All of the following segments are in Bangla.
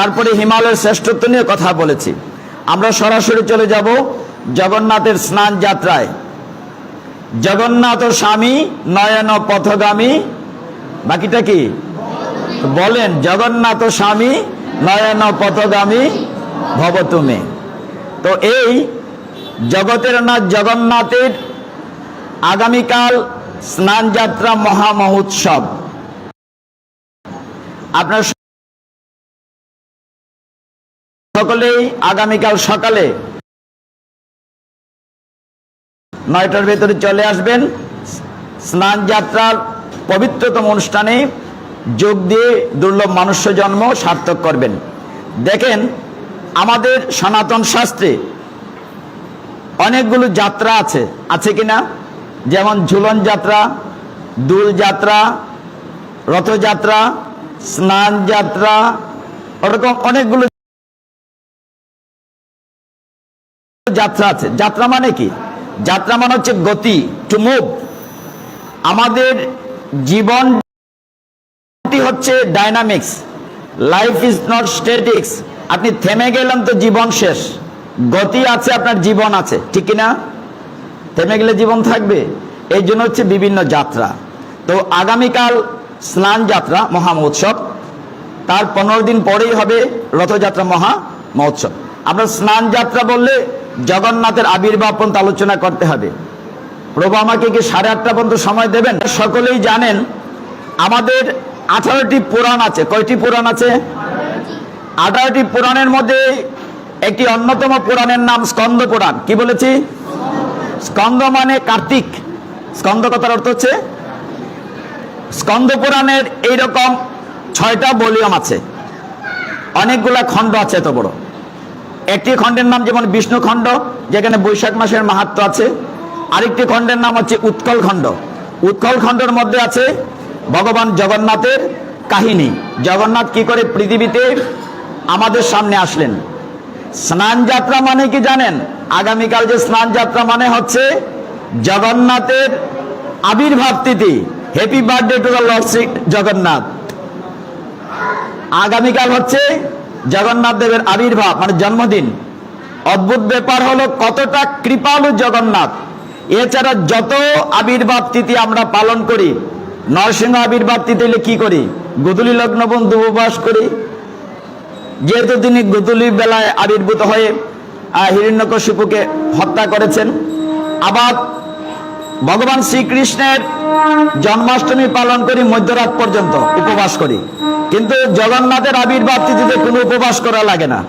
তারপরে হিমালয়ের শ্রেষ্ঠত্ব নিয়ে কথা বলেছি। আমরা সরাসরি চলে যাব জগন্নাথের স্নান যাত্রায়। জগন্নাথ স্বামী নয়ন পথগামী। বাকিটা কি? বলেন, জগন্নাথ স্বামী নয়ন পথগামী ভব তুমি। তো এই জগতের নাথ জগন্নাথের আগামীকাল স্নান যাত্রা মহা মহোৎসব। আপনার সকলেই আগামীকাল সকালে নয়টার ভেতরে চলে আসবেন। স্নান যাত্রার পবিত্রতম অনুষ্ঠানে যোগ দিয়ে দুর্লভ মনুষ্য জন্ম সার্থক করবেন। দেখেন, আমাদের সনাতন শাস্ত্রে অনেকগুলো যাত্রা আছে। আছে কিনা? যেমন ঝুলন যাত্রা, দুল যাত্রা, রথযাত্রা, স্নান যাত্রা, ওরকম অনেকগুলো যাত্রা আছে। যাত্রা মানে কি? যাত্রা মানে হচ্ছে গতি টু মুভ আমাদের জীবন হচ্ছে dynamics life is not statics আপনি থেমে গেলেন তো জীবন শেষ। গতি আছে, আপনার জীবন আছে। ঠিক কিনা? থেমে গেলে জীবন থাকবে। এই জন্য হচ্ছে বিভিন্ন যাত্রা। তো আগামীকাল স্নান যাত্রা, মহা মহোৎসব। তার পনেরো দিন পরেই হবে রথযাত্রা, মহা মহোৎসব। আমরা স্নান যাত্রা বললে জগন্নাথের আবির্ভাব পর্যন্ত আলোচনা করতে হবে। প্রভু আমাকে কি সাড়ে আটটা পর্যন্ত সময় দেবেন? সকলেই জানেন আমাদের আঠারোটি পুরাণ আছে। কয়টি পুরাণ আছে? আঠারোটি পুরাণের মধ্যে একটি অন্যতম পুরাণের নাম স্কন্দ পুরাণ। কি বলেছি? স্কন্দ মানে কার্তিক। স্কন্দ কথার অর্থ হচ্ছে স্কন্দ পুরাণের এইরকম ছয়টা ভলিউম আছে। অনেকগুলা খণ্ড আছে এত বড়। একটি খণ্ডের নাম যেমন বিষ্ণু খণ্ড, যেখানে বৈশাখ মাসের মাহাত্ম আছে, আরেকটি খণ্ডের নাম হচ্ছে উৎকল খণ্ড। উৎকল খণ্ডের মধ্যে আছে ভগবান জগন্নাথের কাহিনী। জগন্নাথ কি করে পৃথিবীতে আমাদের সামনে আসলেন? স্নান যাত্রা মানে কি জানেন? আগামীকাল যে স্নান যাত্রা মানে হচ্ছে জগন্নাথের আবির্ভাব তিথি। Happy birthday to the lord Shri Jagannath আগামীকাল হচ্ছে জগন্নাথ দেবের আবির্ভাব মানে জন্মদিন। অদ্ভুত ব্যাপার হলো কতটা কৃপালু জগন্নাথ। এছাড়া যত আবির্ভাব তিথি আমরা পালন করি, নরসিংহ আবির্ভাব তিথি হলে কি করি? গুদুলি লগ্ন বন্ধু উপবাস করি। যেহেতু তিনি গুদুলি বেলায় আবির্ভূত হয়ে হিরণ্যকশিপুকে হত্যা করেছেন। আবার ভগবান শ্রীকৃষ্ণের জন্মাষ্টমী পালন করি মধ্যরাত পর্যন্ত উপবাস করি। কিন্তু জগন্নাথের আবির্ভাব তিথিতে কোনো উপবাস করা লাগে না।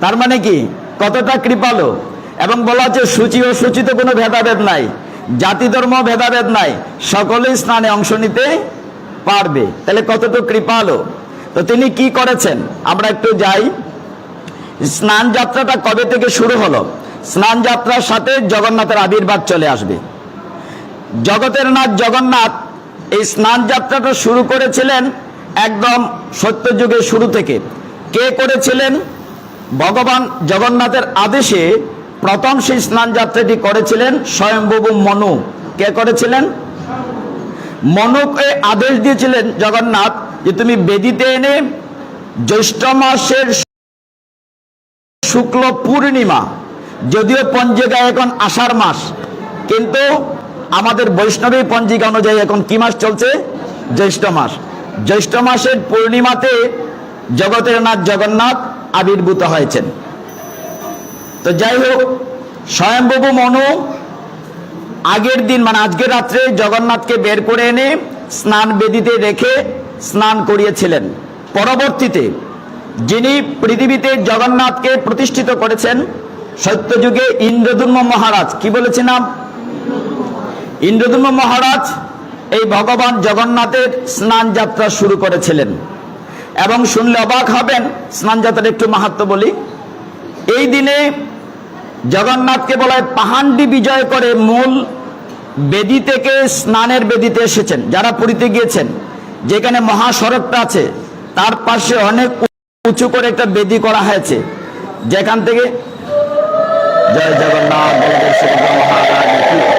তার মানে কি? কতটা কৃপালো? এবং বলা হচ্ছে সূচি ও সূচিতে কোনো ভেদাভেদ নাই। জাতি ধর্ম ভেদাভেদ নাই। সকলেই স্নানে অংশ নিতে পারবে। তাহলে কতটুকু কৃপালো? তো তিনি কি করেছেন? আমরা একটু যাই। স্নান যাত্রাটা কবে থেকে শুরু হলো? স্নান যাত্রার সাথে জগন্নাথের আবির্ভাব চলে আসবে। জগতের নাথ জগন্নাথ এই স্নান যাত্রাটা শুরু করেছিলেন একদম সত্যযুগের শুরু থেকে। কে করেছিলেন? ভগবান জগন্নাথের আদেশে প্রথম সেই স্নান যাত্রাটি করেছিলেন স্বয়ংবু মনু। কে করেছিলেন? মনুকে আদেশ দিয়েছিলেন জগন্নাথ যে তুমি বেদিতে এনে জ্যৈষ্ঠ মাসের শুক্ল পূর্ণিমা, যদিও পঞ্জিকা এখন আষাঢ় মাস, কিন্তু আমাদের বৈষ্ণবী পঞ্জিকা অনুযায়ী এখন কি মাস চলছে? জ্যৈষ্ঠ মাস। জ্যৈষ্ঠ মাসের পূর্ণিমাতে জগতের নাথ জগন্নাথ আবির্ভূত হয়েছেন। তো যাই হোক স্বয়ংবাবু মনু আগের দিন মানে আজকের রাত্রে জগন্নাথকে বের করে এনে স্নান বেদিতে রেখে স্নান করিয়েছিলেন। পরবর্তীতে যিনি পৃথিবীতে জগন্নাথকে প্রতিষ্ঠিত করেছেন, সত্যযুগে ইন্দ্রদুম্ন মহারাজ, কি বলেছিলাম? ইন্দ্রদুম্ন মহারাজ এই ভগবান জগন্নাথের স্নান যাত্রা শুরু করেছিলেন। এবং শুনলে অবাক হবেন, স্নান যাত্রার একটু মাহাত্ম বলি। এই দিনে জগন্নাথকে বলা হয় পাহান্ডি বিজয় করে মূল বেদি থেকে স্নানের বেদিতে এসেছেন, যারা পুরীতে গিয়েছেন। যেখানে মহাসড়কটা আছে, তার পাশে অনেক উঁচু করে একটা বেদি করা হয়েছে। যেখান থেকে জয় জগন্নাথ মহারাজ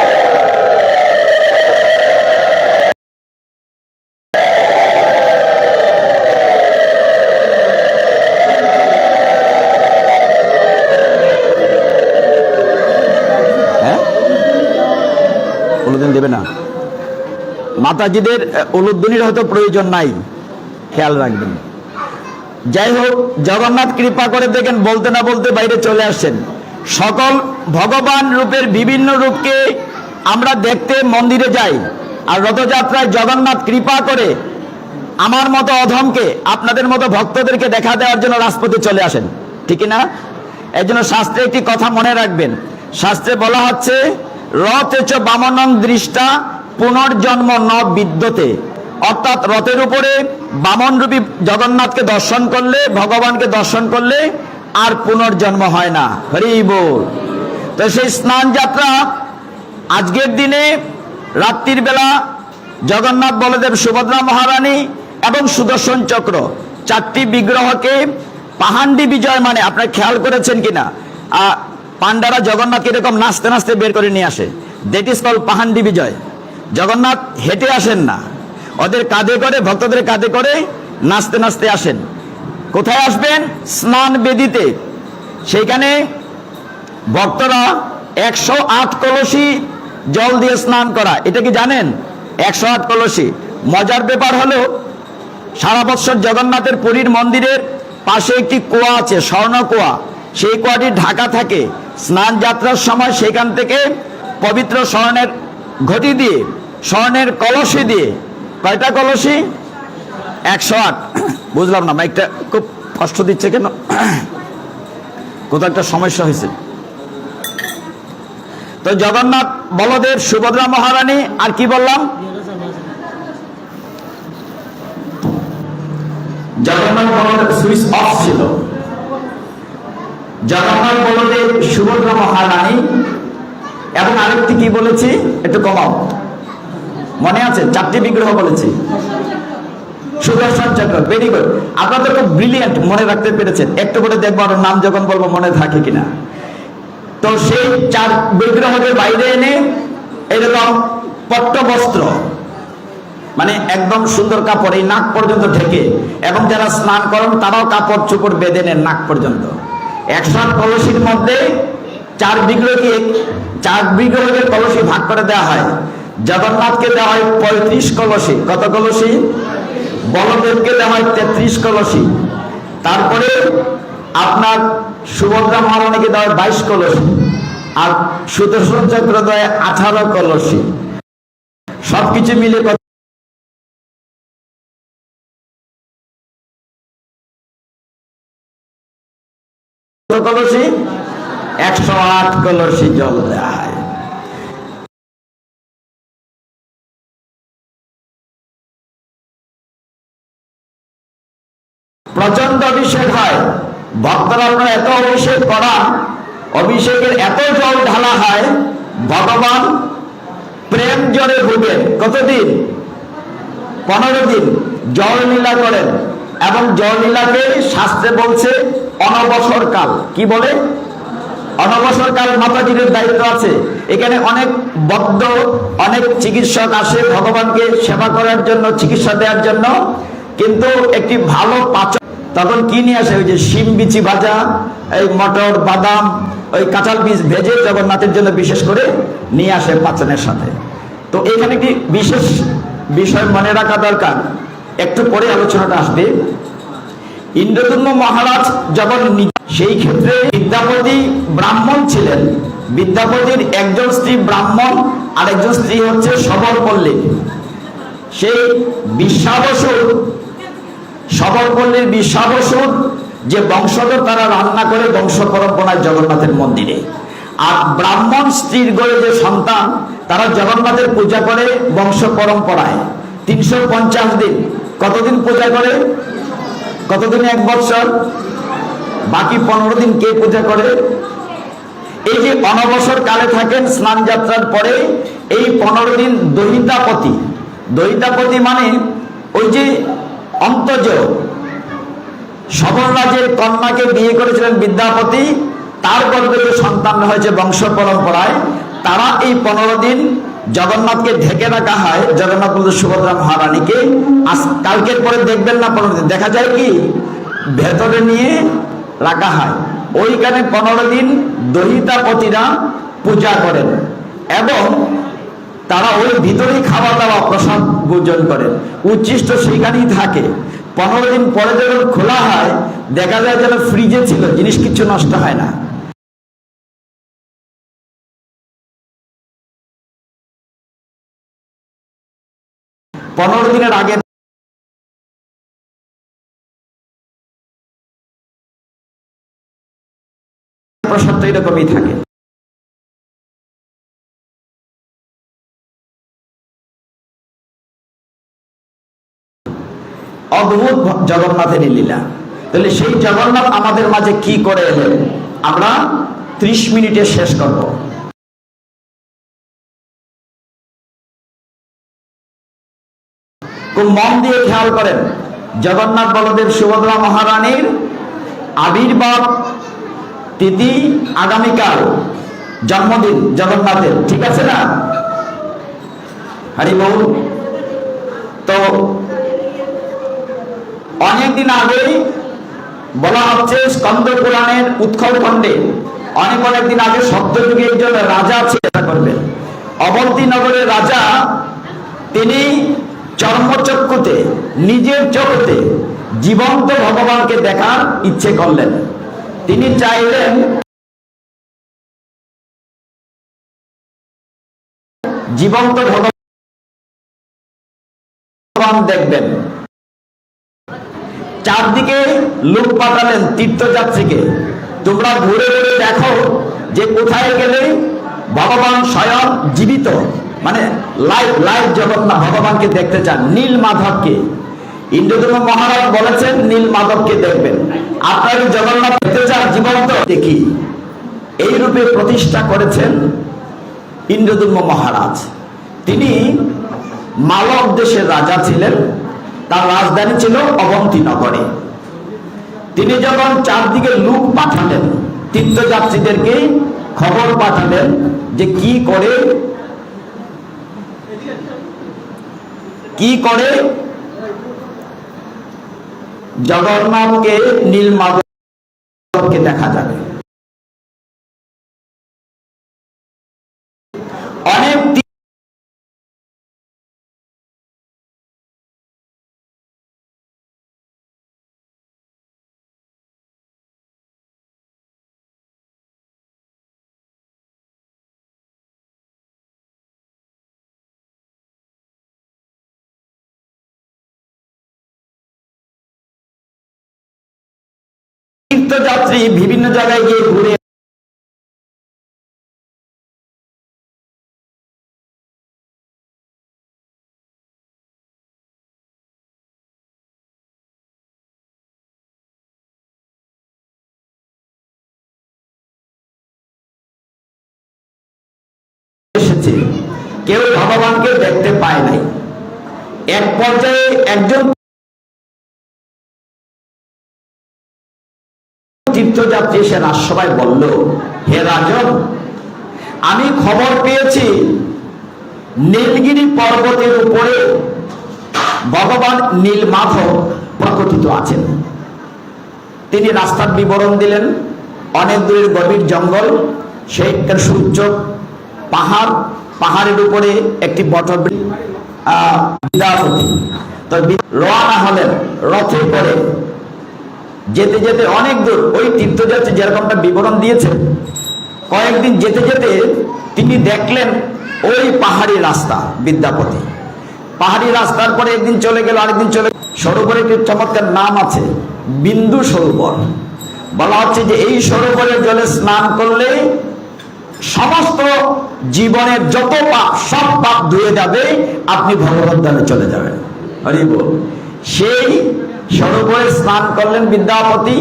মাতাজিদের উলুদ্দিনীর হয়তো প্রয়োজন নাই। খেয়াল রাখবেন। যাই হোক, জগন্নাথ কৃপা করে দেখেন, বলতে না বলতে বাইরে চলে আসছেন। সকল ভগবান রূপের বিভিন্ন রূপকে আমরা দেখতে মন্দিরে যাই আর রথযাত্রায় জগন্নাথ কৃপা করে আমার মতো অধমকে, আপনাদের মতো ভক্তদেরকে দেখা দেওয়ার জন্য রাজপথে চলে আসেন। ঠিক না এই জন্য শাস্ত্রে একটি কথা মনে রাখবেন। শাস্ত্রে বলা হচ্ছে রথ চ বামনং দৃষ্টা পুনর্জন্ম ন বিদ্যতে। অর্থাৎ রথের উপরে বামন রূপী জগন্নাথকে দর্শন করলে, ভগবানকে দর্শন করলে আর পুনর্জন্ম হয় না। হরি বল। তো সেই স্নান যাত্রা আজকের দিনে রাত্রির বেলা জগন্নাথ বলদেব সুভদ্রা মহারানী এবং সুদর্শন চক্র চারটি বিগ্রহকে পাহান্ডি বিজয় মানে আপনারা খেয়াল করেছেন কিনা? পান্ডারা জগন্নাথকে এরকম নাচতে নাচতে বের করে নিয়ে আসে। That is call Pahandi Bijay. Jagannath হেঁটে আসেন না। ওদের কাঁধে করে, ভক্তদের কাঁধে করে নাচতে নাচতে আসেন। কোথায় আসবেন? স্নান বেদিতে। সেইখানে ভক্তরা একশো আট কলসি জল দিয়ে স্নান করা। এটা কি জানেন? একশো আট কলসি। মজার ব্যাপার হলো, সারা বৎসর জগন্নাথের পুরীর মন্দিরের পাশে একটি কুয়া আছে, স্বর্ণ কুয়া। সেই কুয়াটি ঢাকা থাকে। স্নান যাত্রার সময় সেখান থেকে পবিত্র স্বর্ণের ঘটি দিয়ে স্বর্ণের কলসি দিয়ে। কয়টা কলসি? একশো আট। বুঝলাম না, মাইকটা খুব কষ্ট দিচ্ছে কেন? কোথাও একটা সমস্যা হয়েছে। তো জগন্নাথ বলদেব, সুভদ্রা মহারানী, আর কি বললাম? জগন্নাথ বলদেব সুইচ অফ ছিল। জগন্নাথ বলদেব, সুভদ্রা মহারানী, এবং আরেকটি কি বলেছি? একটু কমাও। মনে আছে? চারটি বিগ্রহ বলেছি। সুদর্শন চক্র ভেরি গুড আপনারা তো খুব মনে রাখতে পেরেছেন। একটু করে দেখব নাম যখন বলব, মনে থাকে কিনা। তো সেই চার বাইরে এনে এরকম পট্ট বস্ত্র মানে একদম সুন্দর কাপড়, এই নাক পর্যন্ত ঢেকে, এবং যারা স্নান করেন, তারাও কাপড় চোপড় বেঁধে নেন নাক পর্যন্ত। একশো আট কলসির মধ্যে চার বিগ্রহকে চার বিগ্রহকে কলসি ভাগ করে দেওয়া হয়। জগন্নাথকে দেওয়া হয় পঁয়ত্রিশ কলসি। কত কলসি? বলদেবকে দেওয়া হয় তেত্রিশ কলসি। তারপরে আপনার সুভদ্রা মহারানীকে দেওয়া হয় বাইশ কলসি আর সুদর্শন চক্র দেয় আঠারো কলসি। সবকিছু মিলে কত কলসি? একশো আট কলসি জল দেয়। প্রচণ্ড অভিষেক হয়। ভক্তরা আপনারা এত অভিষেক করান, অভিষেকের এত জল ঢালা হয়, ভগবান প্রেম জলে ভুগেন কতদিন? পনেরো দিন। জল লীলা করেন এবং জল লীলাকে শাস্ত্রে বলছে অনবসর কাল। কি বলে? অনবসর কাল মাতাজির দায়িত্ব আছে। এখানে অনেক বদ্ধ, অনেক চিকিৎসক আসে ভগবানকে সেবা করার জন্য, চিকিৎসা দেওয়ার জন্য। কিন্তু একটি ভালো পাচক তখন কি নিয়ে আসে? ওই যে শিম বিচি ভাজা, এই মটর, বাদাম, ওই কাঁঠাল বীজ ভেজে জগন্নাথের জন্য বিশেষ করে নিয়ে আসে পাচনের সাথে। তো এখানে কি বিশেষ বিষয় মনে রাখা দরকার। একটু পরে আলোচনাটা আসবে। ইন্দ্রদুম্ন মহারাজ যখন সেই ক্ষেত্রে বিদ্যাপতি ব্রাহ্মণ ছিলেন। বিদ্যাপতির একজন স্ত্রী ব্রাহ্মণ আর একজন স্ত্রী হচ্ছে সবরপল্লী সেই বিশ্বাবসুর সবরপল্লীর বিশ্বাবসুর যে বংশধর তারা রান্না করে বংশ পরম্পরায় জগন্নাথের মন্দিরে। আর ব্রাহ্মণ স্ত্রীর গড়ে যে সন্তান, তারা জগন্নাথের পূজা করে বংশ পরম্পরায়। তিনশো পঞ্চাশ দিন। কতদিন পূজা করে? কতদিন? এক বছর বাকি পনেরো দিন কে পূজা করে? এই যে অনবসর কালে থাকেন স্নান যাত্রার পরে, এই পনেরো দিন দহিতাপতি। দহিতাপতি মানে ওই যে অন্তজ সবর রাজের কন্যাকে বিয়ে করেছিলেন বিদ্যাপতি তার গর্ভে সন্তান হয়েছে বংশ পরম্পরায়। তারা এই পনেরো দিন জগন্নাথকে ঢেকে রাখা হয়, জগন্নাথ সুভদ্রা মহারানীকে। আজ কালকের পরে দেখবেন না, পনেরো দিন। দেখা যায় কি, ভেতরে নিয়ে রাখা হয়। ওইখানে পনেরো দিন দহিতাপতিরা পূজা করেন। এবং তারা ওই ভিতরেই খাওয়া দাওয়া প্রসাদ ভোজন করেন উচ্ছিষ্ট সেখানেই থাকে। পনেরো দিন পরে যখন খোলা হয়, দেখা যায় যেন ফ্রিজে ছিল, জিনিস কিছু নষ্ট হয় না। পনেরো দিনের আগে প্রসাদটা এরকমই থাকে। অদ্ভুত জগন্নাথের লীলা। তাহলে সেই জগন্নাথ আমাদের মাঝে কি করে এলেন? আমরা ত্রিশ মিনিটে শেষ করব। খুব মন দিয়ে খেয়াল করেন, জগন্নাথ বলদেব সুভদ্রা মহারানীর আবির্ভাব তিথি আগামীকাল, জন্মদিন জগন্নাথের, ঠিক আছে না? হরি বল। তো অনেকদিন আগেই বলা হচ্ছে স্কন্দ পুরাণের উৎকল খণ্ডে অনেক অনেকদিন আগে সত্যযুগে একজন রাজা চেষ্টা করবেন অবন্তী নগরের রাজা, তিনি চর্মচক্ষুতে, নিজের চোখতে জীবন্ত ভগবানকে দেখার ইচ্ছে করলেন। তিনি চাইলেন জীবন্ত ভগবান দেখবেন। চারদিকে লোক পাঠালেন তীর্থযাত্রীকে। তোমরা ঘুরে ঘুরে দেখো যে কোথায় গেলে ভগবান স্বয়ং জীবিত। মানে লাইভ লাইভ জগন্নাথ ভগবানকে দেখতে চান, নীল মাধবকে। ইন্দ্রধর্ম মহারাজ বলেছেন, নীল মাধবকে দেখবেন। আপনার জগন্নাথ দেখতে চান? জীবন্ত? দেখি। এই রূপে প্রতিষ্ঠা করেছেন ইন্দ্রদুম্ন মহারাজ। তিনি মালব দেশের রাজা ছিলেন। তার রাজধানী ছিল অবন্তী নগরে তিনি যখন চারদিকে লোক পাঠালেন, তীর্থযাত্রীদেরকে খবর পাঠালেন যে কি করে কি করে জগন্নাথকে নীলমাধবকে দেখা যাবে। তীর্থযাত্রী বিভিন্ন জায়গায় গিয়ে ঘুরে কেউ ভগবানকে দেখতে পায় নাই। এক পর্যায়ে একজন তীর্থযাত্রী এসে রাজসভায় বলল, হে রাজন, আমি খবর পেয়েছি, নীলগিরি পর্বতের উপরে ভগবান নীল মাধব প্রকটিত আছেন। তিনি রাস্তার বিবরণ দিলেন, অনেক দূরের গভীর জঙ্গল সেইখানে সূর্য, পাহাড়, পাহাড়ের উপরে একটি বট তো হলেন, রথে করে যেতে যেতে অনেক দূর। ওই তীর্থযাত্রী যেরকমটা বিবরণ দিয়েছে, কয়েকদিন যেতে যেতে তিনি দেখলেন ওই পাহাড়ি রাস্তা বিদ্যাপতি। পাহাড়ি রাস্তার পরে একদিন চলে গেল, আরেকদিন চলে সরোবরের একটি চমৎকার নাম আছে? বিন্দু সরোবর। বলা হচ্ছে যে এই সরোবরের জলে স্নান করলে সমস্ত জীবনের যত পাপ, সব পাপ ধুয়ে যাবে, আপনি ভগবত ধামে চলে যাবেন। হরি বল। সেই সরোবরে স্নান করলেন বিদ্যাপতি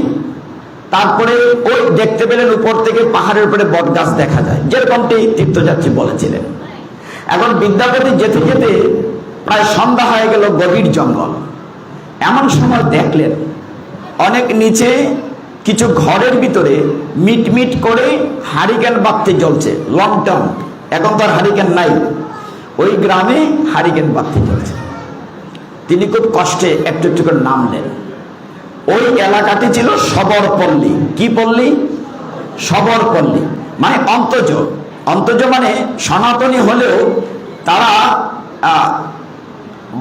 তারপরে ওই দেখতে পেলেন উপর থেকে পাহাড়ের উপরে বট গাছ দেখা যায়। যেরকমটি তীর্থযাত্রী বলেছিলেন। এখন বিদ্যাপতি যেতে যেতে প্রায় সন্ধ্যা হয়ে গেল গভীর জঙ্গল। এমন সময় দেখলেন অনেক নিচে কিছু ঘরের ভিতরে মিট মিট করে হারিকেন বাতি জ্বলছে লং টার্ম এখন তো আর হারিকেন নাই। ওই গ্রামে হারিকেন বাতি জ্বলছে। তিনি খুব কষ্টে একটু একটু করে নামলেন ওই এলাকাটি ছিল সবরপল্লী। কি পল্লী? সবরপল্লী। মানে অন্তজ অন্তজ মানে সনাতনী হলেও তারা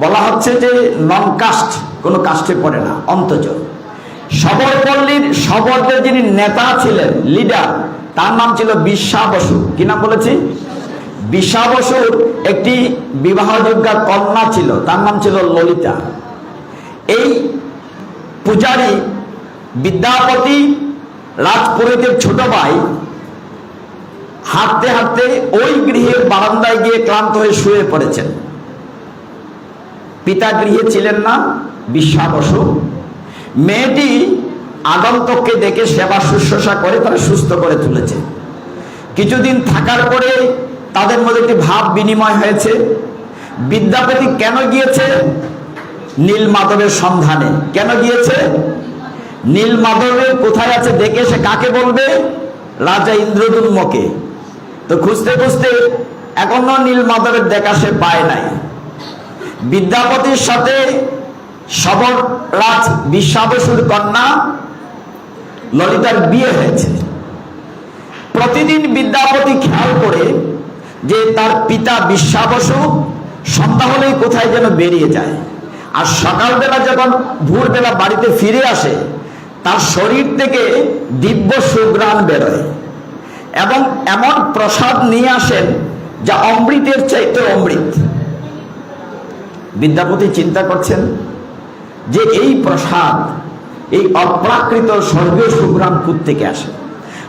বলা হচ্ছে যে নন কাস্ট কোনো কাস্টে পড়ে না অন্তজ সবরপল্লীর সবরদের যিনি নেতা ছিলেন, লিডার, তার নাম ছিল বিশ্বা বসু। কি নাম বলেছি? বিশ্বা বসুর একটি বিবাহযোগ্যা কন্যা ছিল, তার নাম ছিল ললিতা। এই পূজারী বিদ্যাপতি রাজপুরোহিতের ছোট ভাই হাঁটতে হাঁটতে ওই গৃহের বারান্দায় গিয়ে ক্লান্ত হয়ে শুয়ে পড়েছেন। পিতা গৃহে ছিলেন না বিশ্বাবশ মেয়েটি আগন্তককে দেখে সেবা শুশ্রূষা করে, তারা সুস্থ করে তুলেছে। কিছুদিন থাকার পরে তাদের মধ্যে একটি ভাব বিনিময় হয়েছে। বিদ্যাপতি কেন গিয়েছে? নীল মাধবের সন্ধানে। কেন গিয়েছে? নীল মাধবের কোথায় আছে দেখে সে কাকে বলবে? রাজা ইন্দ্রদুম্নকে। তো খুঁজতে খুঁজতে এখনও নীল মাধবের দেখা সে পায় নাই। বিদ্যাপতির সাথে সবররাজ বিশ্বাবসুর কন্যা ললিতার বিয়ে হয়েছে। প্রতিদিন বিদ্যাপতি খেয়াল করে যে তার পিতা বিশ্বাবসু সন্ধ্যা হলেই কোথায় যেন বেরিয়ে যায়। আর সকালবেলা যখন ভোরবেলা বাড়িতে ফিরে আসে, তার শরীর থেকে দিব্য সুগ্রাণ বেরোয়। এবং এমন প্রসাদ নিয়ে আসেন যা অমৃতের চাইতে অমৃত। বিদ্যাপতি চিন্তা করছেন যে এই প্রসাদ, এই অপ্রাকৃত স্বর্গীয় সুগ্রাম থেকে আসে?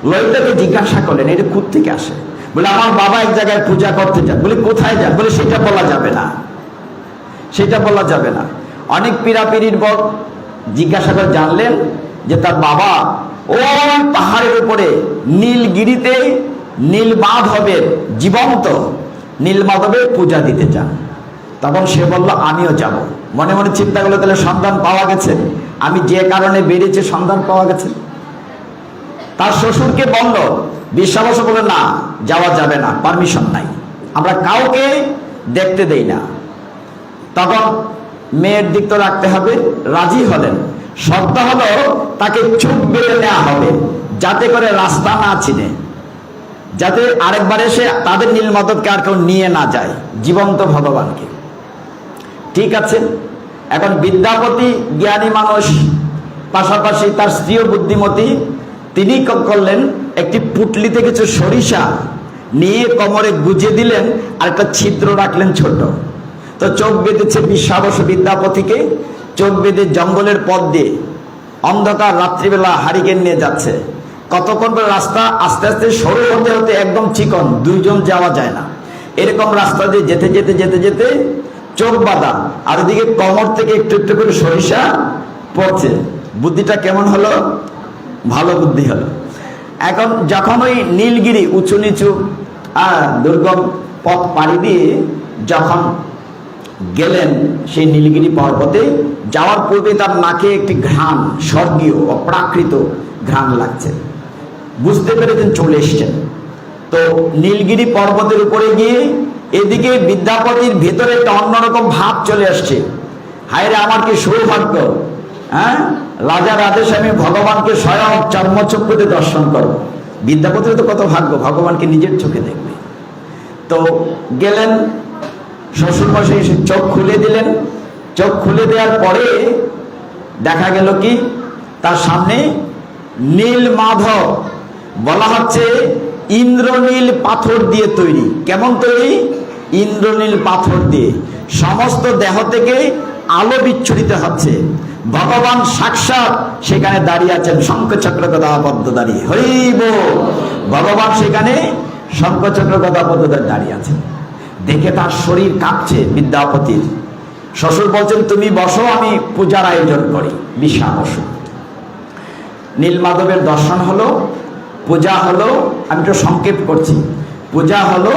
ললিতাকে জিজ্ঞাসা করলেন, এটা থেকে আসে? বলে, আমার বাবা এক জায়গায় পূজা করতে যান। বলে, কোথায় যান? বলে, সেটা বলা যাবে না। সেটা বলা যাবে না। অনেক পীড়াপিড়ির পর জিজ্ঞাসা করে, জানলেন যে তার বাবা ওই পাহাড়ের উপরে নীলগিরিতে নীল মাধবের জীবন্ত নীল মাধবের পূজা দিতে চান তখন সে বলল, আমিও যাব। মনে মনে চিন্তা করল, তাহলে সন্ধান পাওয়া গেছে। আমি যে কারণে বেরিয়েছি, সন্ধান পাওয়া গেছে। তার শ্বশুরকে বলল বিশ্বাস বলে না, যাওয়া যাবে না পারমিশন নাই। আমরা কাউকে দেখতে দেই না। তখন মেয়ের দিক তো রাখতে হবে, রাজি হলেন। শর্ত হলো তাকে চুপ বেঁধে নেওয়া হবে, যাতে করে রাস্তা না চিনে যাতে আরেকবার এসে তাদের নীল মদতকে আর কেউ নিয়ে না যায়, জীবন্ত ভগবানকে। ঠিক আছে, এখন বিদ্যাপতি জ্ঞানী মানুষ, পাশাপাশি তার স্ত্রীও বুদ্ধিমতী তিনি করলেন? একটি পুটলিতে কিছু সরিষা নিয়ে কোমরে গুজে দিলেন আর একটা ছিদ্র রাখলেন ছোট তো চোখ বেঁধেছে বিশ্বাবস বিদ্যাপতিকে, চোখ বেঁধে জঙ্গলের পথ দিয়ে। অন্ধকার রাত্রিবেলা হারিকেন নিয়ে যাচ্ছে। কতক্ষণ পরে রাস্তা আস্তে আস্তে সরু হতে হতে একদম চিকন, দুইজন যাওয়া যায় না। এরকম রাস্তা দিয়ে যেতে যেতে যেতে যেতে চোখ বাঁধা, আর ওদিকে কমর থেকে একটু একটু করে সরিষা পড়ছে। বুদ্ধিটা কেমন হলো? ভালো বুদ্ধি হলো এখন যখন ওই নীলগিরি উঁচু নিচু দুর্গম পথ পাড়ি দিয়ে যখন গেলেন সেই নীলগিরি পর্বতে, যাওয়ার পূর্বে তার নাকে একটি ঘ্রাণ, স্বর্গীয় অপ্রাকৃত ঘ্রাণ লাগছে। বুঝতে পেরেছেন, চলে এসছেন। তো নীলগিরি পর্বতের উপরে গিয়ে এদিকে বিদ্যাপতির ভেতরে একটা অন্যরকম ভাব চলে আসছে। হায় রে আমার কি সৌভাগ্য? হ্যাঁ? রাজার আদেশে আমি ভগবানকে স্বয়ং চর্মচক্ষুতে দর্শন করব। বিদ্যাপতির তো কত ভাগ্য, ভগবানকে নিজের চোখে দেখবে। তো গেলেন, শ্বশুরমশাই এসে চোখ খুলে দিলেন। চোখ খুলে দেওয়ার পরে দেখা গেল কি, তার সামনে নীল মাধব, বলা হচ্ছে ইন্দ্রনীল পাথর দিয়ে তৈরি। কেমন তৈরি? ইন্দ্রনীল পাথর দিয়ে। সমস্ত দেহ থেকে আলো বিচ্ছুরিত হচ্ছে। ভগবান সাক্ষাৎ সেখানে দাঁড়িয়ে আছেন, শঙ্খচক্র গদাবদ্ধ দাঁড়িয়ে হরিব ভগবান সেখানে শঙ্খচক্র গদাবদ্ধ দাঁড়িয়ে আছেন। দেখে তার শরীর কাঁপছে বিদ্যাপতির। শ্বশুর বলছেন, তুমি বসো, আমি পূজার আয়োজন করি বিশা বসো। নীলমাধবের দর্শন হলো, পূজা হলো, আমি একটু সংক্ষেপ করছি। পূজা হলো,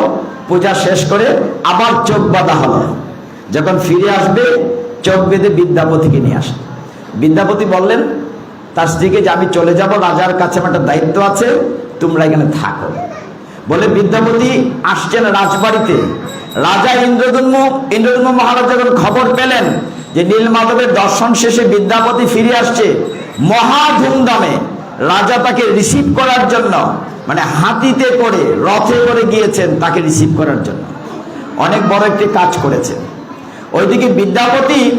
পূজা শেষ করে আবার চোখ বাঁধা হলো। যখন ফিরে আসবে চোখ বেঁধে বিদ্যাপতিকে নিয়ে আসে। বিদ্যাপতি বললেন, তার স্ত্রীকে যে আমি চলে যাব, রাজার কাছে আমার একটা দায়িত্ব আছে, তোমরা এখানে থাকো। বলে বিদ্যাপতি আসছেন রাজবাড়িতে। রাজা ইন্দ্রদুম্ন ইন্দ্রদুম্ন মহারাজ যখন খবর পেলেন যে নীলমাধবের দর্শন শেষে বিদ্যাপতি ফিরে আসছে, মহা ধুমধামে রাজা তাকে রিসিভ করার জন্য মানে হাতিতে করে, রথে করে গিয়েছেন তাকে রিসিভ করার জন্য। অনেক বড় একটি কাজ করেছে ওইদিকে বিদ্যাপতি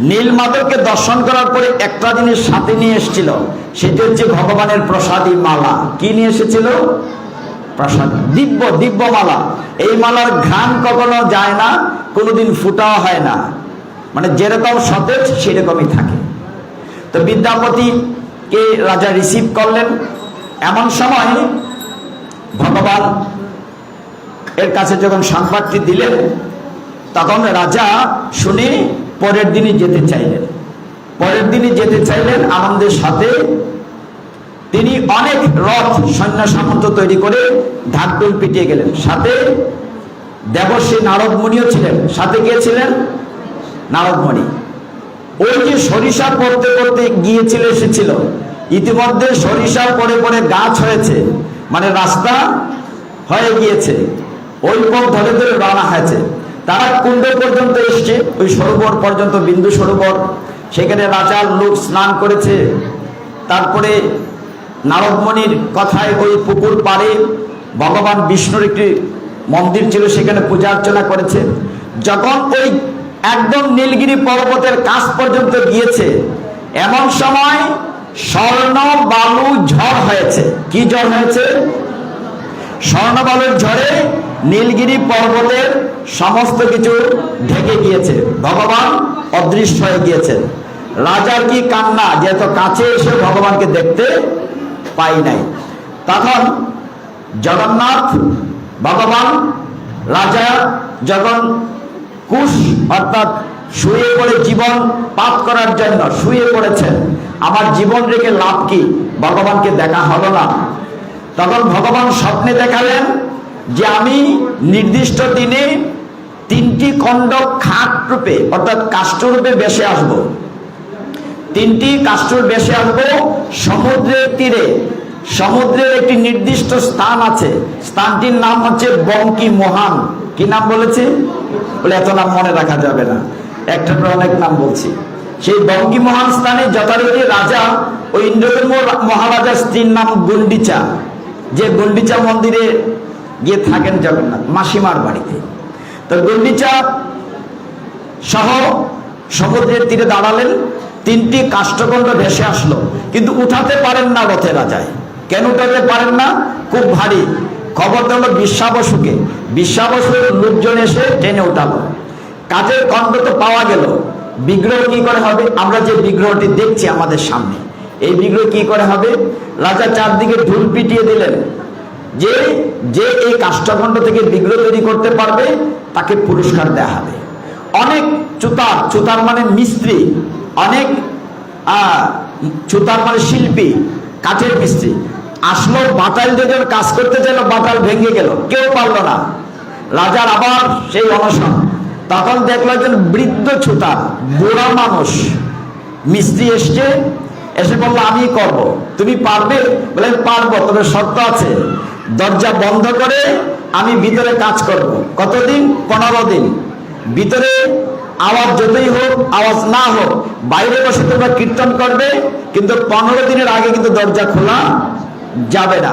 নীলমাধবকে দর্শন করার পরে একটা জিনিস সাথে নিয়ে এসেছিল। সেটি হচ্ছে ভগবানের প্রসাদী মালা। কি নিয়ে এসেছিল? প্রসাদ। দিব্য দিব্য মালা। এই মালার ঘ্রাণ কখনো যায় না, কোনোদিন ফুটাও হয় না। মানে যেরকম সতেজ, সেরকমই থাকে। তো বিদ্যাপতিকে রাজা রিসিভ করলেন। এমন সময় ভগবান এর কাছে যখন সংবাদটি দিলেন তখন রাজা শুনে পরের দিনই যেতে চাইলেন। পরের দিনই যেতে চাইলেন, আনন্দের সাথে তিনি অনেক রথ, সৈন্য সামন্ত তৈরি করে ঢাকডোল পিটিয়ে গেলেন। সাথে দেবশ্রী নারদমণিও ছিলেন। সাথে গিয়েছিলেন নারদমণি। ওই যে সরিষা পড়তে পড়তে গিয়েছিল, এসেছিল। ইতিমধ্যে সরিষা পরে পরে গাছ হয়েছে মানে রাস্তা হয়ে গিয়েছে। ওই পথ ধরে ধরে রওনা হয়েছে। তারা কুণ্ড পর্যন্ত এসছে, ওই সরোবর পর্যন্ত, বিন্দু সরোবর। সেখানে রাজার লোক স্নান করেছে। তারপরে নারদমণির কথায় ওই পুকুর পাড়ে ভগবান বিষ্ণুর একটি মন্দির ছিল, সেখানে পূজা অর্চনা করেছে। যখন ওই একদম নীলগিরি পর্বতের কাছ পর্যন্ত গিয়েছে, এমন সময় স্বর্ণ বালু ঝড় হয়েছে। কি ঝড় হয়েছে? স্বর্ণবালুর ঝড়ে নীলগিরি পর্বতের সমস্ত কিছু ঢেকে গিয়েছে। ভগবান অদৃশ্য হয়ে গিয়েছেন। রাজার কি কান্না যে এত কাছে এসে ভগবানকে দেখতে পাই নাই। তখন জগন্নাথ ভগবান, রাজা যখন কুশ অর্থাৎ শুয়ে পড়ে জীবন পাপ করার জন্য শুয়ে পড়েছেন, আমার জীবন রেখে লাভ কি? ভগবানকে দেখা হলো না। তখন ভগবান স্বপ্নে দেখালেন যে আমি নির্দিষ্ট দিনে তিনটি খণ্ড খাট রূপে, অর্থাৎ কাষ্ঠরূপে বেসে আসব। তিনটি কাষ্ঠর বেসে আসব, সমুদ্রের তীরে। সমুদ্রের একটি নির্দিষ্ট স্থান আছে। স্থানটির নাম হচ্ছে বঙ্কি মহান। কি নাম বলেছে? বলে এত নাম মনে রাখা যাবে না। একটা অনেক নাম বলছি। সেই বঙ্কি মহান স্থানে যথারীতি রাজা ওই ইন্দ্রধর্ম মহারাজার স্ত্রীর নাম গুন্ডিচা। যে গুন্ডিচা মন্দিরে গিয়ে থাকেন জগন্নাথ, মাসিমার বাড়িতে। তো গুন্ডিচা সহ সমুদ্রের তীরে দাঁড়ালেন, তিনটি কাষ্ঠখণ্ড ভেসে আসলো, কিন্তু উঠাতে পারেন না রথে রাজায়। কেন উঠাতে পারেন না? খুব ভারী। খবর দিল বিশ্বাবসুকে বিশ্বাবসুর লোকজন এসে টেনে উঠালো। কাজের খণ্ড তো পাওয়া গেল। বিগ্রহ কি করে হবে? আমরা যে বিগ্রহটি দেখছি আমাদের সামনে। এই বিগ্রহ কি করে হবে? রাজা চারদিকে ঢুল পিটিয়ে দিলেন। যে যে এই কাষ্ঠখণ্ড থেকে বিগ্রহ তৈরি করতে পারবে, তাকে পুরস্কার দেওয়া হবে। অনেক চুতার চুতার মানে মিস্ত্রি, অনেক চুতার মানে শিল্পী, কাঠের মিস্ত্রি। আসলো বাটাল যেজন কাজ করতে চাইলো বাটাল ভেঙে গেল, কেউ পারল না। রাজার আবার সেই অনশন। তখন দেখল একজন বৃদ্ধ ছুতার বুড়া মানুষ। মিস্ত্রি এসছে, এসে বলল, আমি করব। তুমি পারবে? বলে পারব, তবে শর্ত আছে। দরজা বন্ধ করে আমি ভিতরে কাজ করব। কতদিন? পনেরো দিন। ভিতরে আওয়াজ যতই হোক, আওয়াজ না হোক, বাইরে বসে তোমরা কীর্তন করবে, কিন্তু পনেরো দিনের আগে কিন্তু দরজা খোলা যাবে না।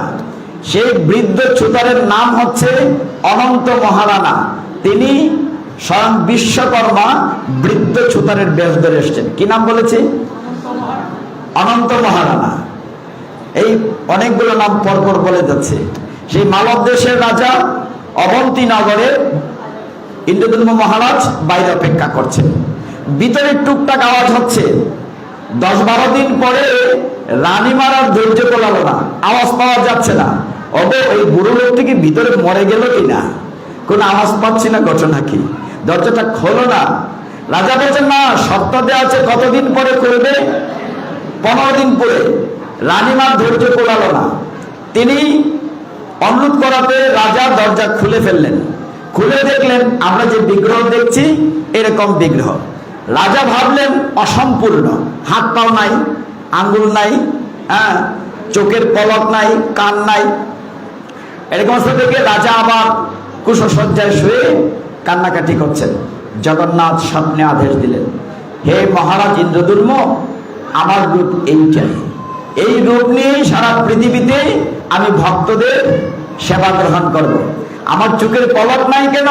সেই বৃদ্ধ ছুতারের নাম হচ্ছে অনন্ত মহারানা। তিনি স্বয়ং বিশ্বকর্মা বৃদ্ধ ছুতারের বেশ ধরে এসছেন। কি নাম বলেছে? অনন্ত মহারানা। এই অনেকগুলো নাম পরপর বলে যাচ্ছে। সেই মালব দেশের রাজা অবন্তী নগরে ইন্দ্রদম্ভ মহারাজ বাইরে অপেক্ষা করছেন। ভিতরে টুকটাক আওয়াজ হচ্ছে। দশ বারো দিন পরে রানী মারার ধৈর্য কোলালো না, আওয়াজ পাওয়া যাচ্ছে না। ওবে ওই বুড়ো লোকটি কি ভিতরে মরে গেল কিনা? কোনো আওয়াজ পাচ্ছি না, ঘটনা কি? দরজাটা খোলো না। রাজা বলছেন, না, শর্ত দেওয়া আছে, কতদিন পরে করবে পনেরো দিন পরে। রানীমার ধৈর্য কোলালো না। তিনি অনুরোধ করাতে রাজা দরজা খুলে ফেললেন। খুলে দেখলেন, আমরা যে বিগ্রহ দেখছি, এরকম বিগ্রহ। রাজা ভাবলেন, অসম্পূর্ণ। হাত পাও নাই, আঙ্গুল নাই হ্যাঁ চোখের পলক নাই, কান নাই। এরকম অবস্থা দেখে রাজা আবার কুশসজ্জায় শুয়ে কান্নাকাটি করছেন। জগন্নাথ স্বপ্নে আদেশ দিলেন, হে মহারাজ ইন্দ্রদুর্ম আমার রূপ এইটাই। এই রূপ নিয়েই সারা পৃথিবীতে আমি ভক্তদের সেবা গ্রহণ করব। আমার চোখের পলক নাই কেন?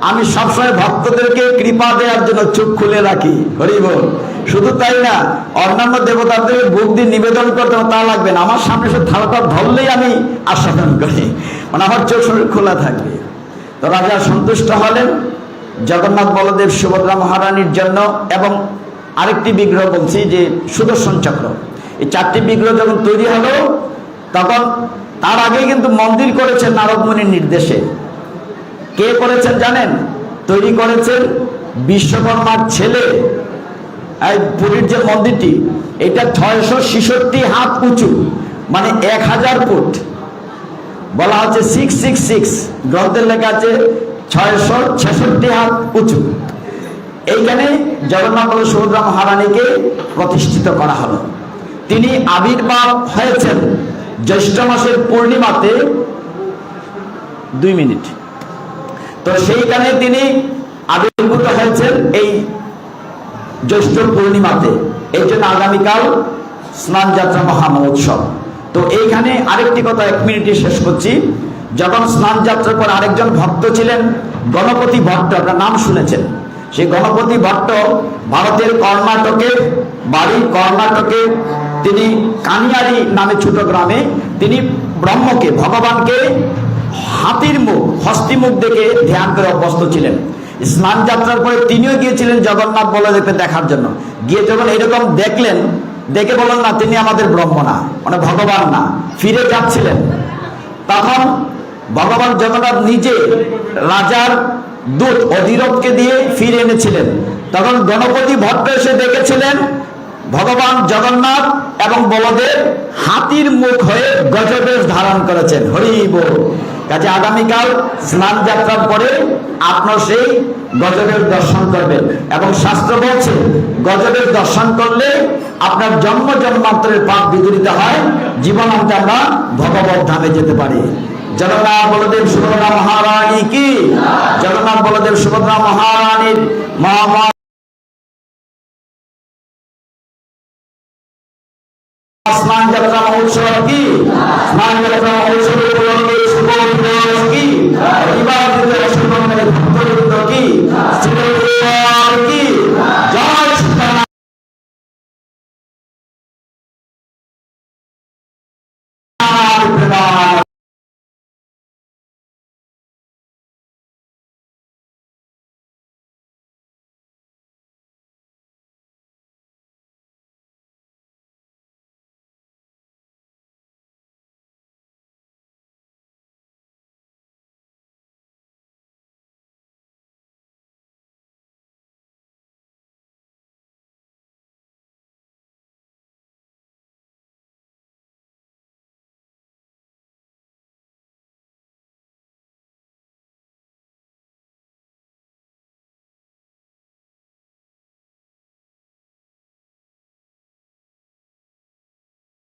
আমি সবসময় ভক্তদেরকে কৃপা দেওয়ার জন্য চোখ খুলে রাখি। হরি বল। শুধু তাই না, অন্যান্য দেবতাদের বুক দিয়ে নিবেদন করতে তা লাগবে না। আমার সামনে সে থালাটা ধরলেই আমি আস্বাদন করি। মানে আমার চোখ শরীর খোলা থাকবে। তো রাজা সন্তুষ্ট হলেন। জগন্নাথ বলদেব সুভদ্রা মহারানীর জন্য এবং আরেকটি বিগ্রহ বলছি যে সুদর্শন চক্র। এই চারটি বিগ্রহ যখন তৈরি হলো তখন তার আগে কিন্তু মন্দির করেছেন নারদমণির নির্দেশে। কে করেছেন জানেন? তৈরি করেছেন বিশ্বকর্মার ছেলে। পুরীর যে মন্দিরটি, এটা ছয়শো ছেষট্টি হাত উঁচু মানে এক হাজার ফুট। বলা হচ্ছে সিক্স সিক্স সিক্স গ্রন্থের লেখা আছে ছয়শো ছেষট্টি হাত উঁচু। এইখানে জগন্নাথ সুভদ্রা মহারানীকে প্রতিষ্ঠিত করা হলো। তিনি আবির্ভাব হয়েছেন। জ্যৈষ্ঠ মাসের পূর্ণিমাতে দুই মিনিট। তো সেইখানে তিনি আবির্ভূত হয়েছেন এই জ্যৈষ্ঠ পূর্ণিমাতে। এই জন্য আগামীকাল স্নান যাত্রা মহা মহোৎসব। তো এইখানে আরেকটি কথা এক মিনিটে শেষ করছি। যখন স্নান যাত্রার পর আরেকজন ভক্ত ছিলেন, গণপতি ভট্ট, আপনার নাম শুনেছেন? সেই গণপতি ভট্ট ভারতের কর্ণাটকের বাড়ি কর্ণাটকে তিনি কানিয়ারি নামে ছোট গ্রামে তিনি ব্রহ্মকে, ভগবানকে হাতির মুখ, হস্তি মুখ দেখে ধ্যান করে অভ্যস্ত ছিলেন। স্নান যাত্রার পরে তিনিও গিয়েছিলেন জগন্নাথ বলদেবকে দেখার জন্য। গিয়ে যখন এরকম দেখলেন, দেখে বলেন না, তিনি আমাদের ব্রহ্ম না মানে ভগবান না। ফিরে যাচ্ছিলেন। তখন ভগবান জগন্নাথ নিজে রাজার দূত অধীরথকে দিয়ে ফিরে এনেছিলেন। তখন গণপতি ভট্ট এসে দেখেছিলেন ভগবান জগন্নাথ এবং বলদেব হাতির মুখ হয়ে গজবেশ ধারণ করেছেন। হরি বল। কাজে আগামীকাল স্নান যাত্রার পরে আপনার সেই গজবের দর্শন করবেন। এবং শাস্ত্র বলছে, গজবের দর্শন করলে আপনার জন্ম জন্মান্তরের পাপ বিদরিত হয়, জীবনান্তে আমরা ভগবত ধামে যেতে পারি। জগন্নাথ বলদেব সুভদ্রা মহারানী কি? জগন্নাথ বলদেব সুভদ্রা মহারানীর মহামা স্নান যাত্রা মহোৎসব কি? স্নান যাত্রা মহোৎসবের উপলক্ষে শুভ